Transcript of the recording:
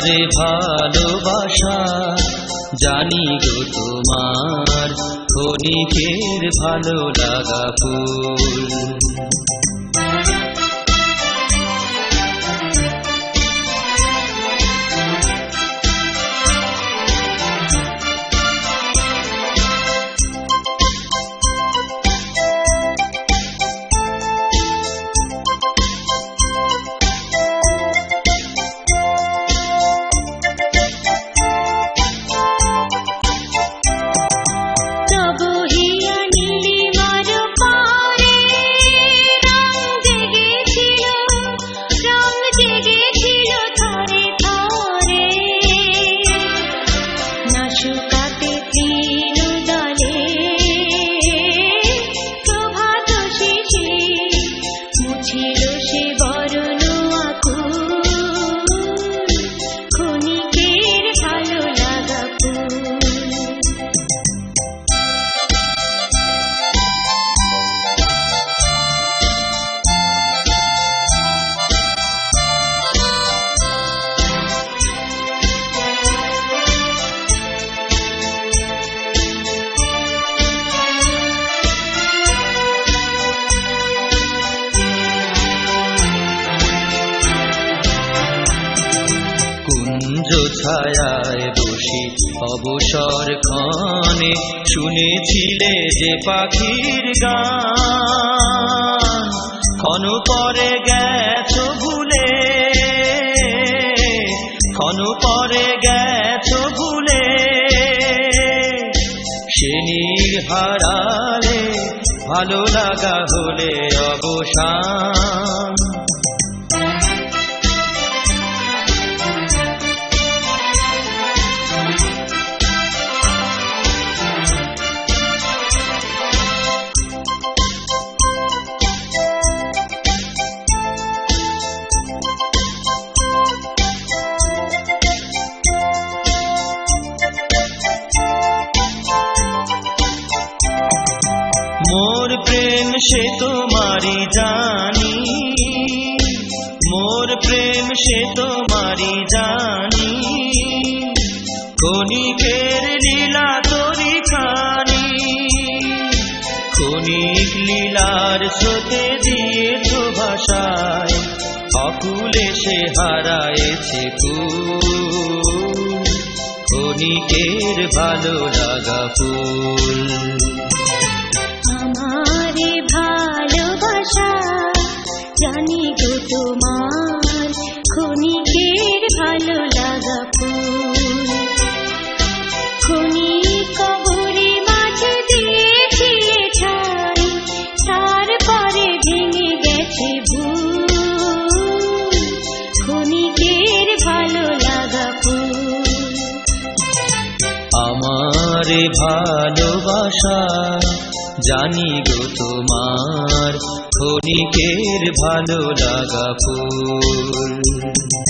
আমারে ভালোবাসা জানি গো তোমার ক্ষণিকের ভালো লাগা ফুল। ছায়ায় বসি অবসর ক্ষণে শুনেছিলে যে পাখির গান। ক্ষণ পরে গেছো ভুলে, ক্ষণ পরে গেছো ভুলে। সে হারালে ভালো লাগা হলে অবসান। সে তোমারি জানি। মোর প্রেম সে তোমারি জানি। ক্ষণিকের লীলা তরি খানি ক্ষণিক লীলার স্রোতে দিয়েছ ভাষায়, অকুলে সে হারায়েছে ফুল। ক্ষণিকের ভালো লাগা ফুল। জানি গো তোমার, ক্ষণিকের ভালো লাগা ক্ষণিক কবরে মাঝে দিয়েছি ঠাই তারপরে ভেঙে গেছে ভুল। ভালো লাগা আমারে ভালোবাসা, জানি গো তোমার ক্ষণিকের ভালো লাগা ফুল।